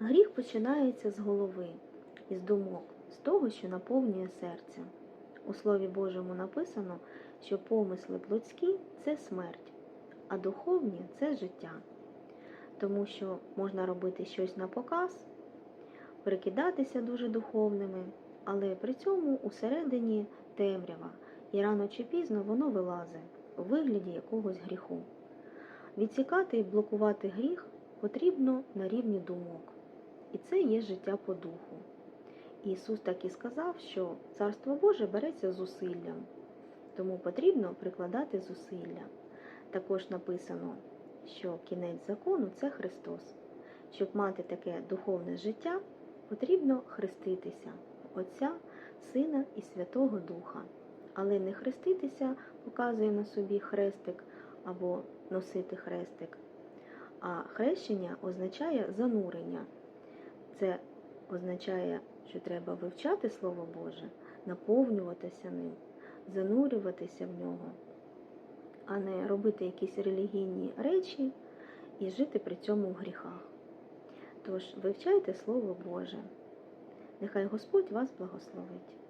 Гріх починається з голови, із думок, з того, що наповнює серце. У Слові Божому написано, що помисли плотські це смерть, а духовні це життя. Тому що можна робити щось на показ, прикидатися дуже духовними, але при цьому усередині темрява, і рано чи пізно воно вилазить у вигляді якогось гріху. Відсікати і блокувати гріх потрібно на рівні думок. І це є життя по духу. Ісус так і сказав, що Царство Боже береться зусиллям, тому потрібно прикладати зусилля. Також написано, що кінець закону це Христос. Щоб мати таке духовне життя, потрібно хреститися Отця, Сина і Святого Духа. Але не хреститися показує на собі хрестик або носити хрестик. А хрещення означає занурення. Це означає, що треба вивчати Слово Боже, наповнюватися ним, занурюватися в нього, а не робити якісь релігійні речі і жити при цьому в гріхах. Тож вивчайте Слово Боже. Нехай Господь вас благословить.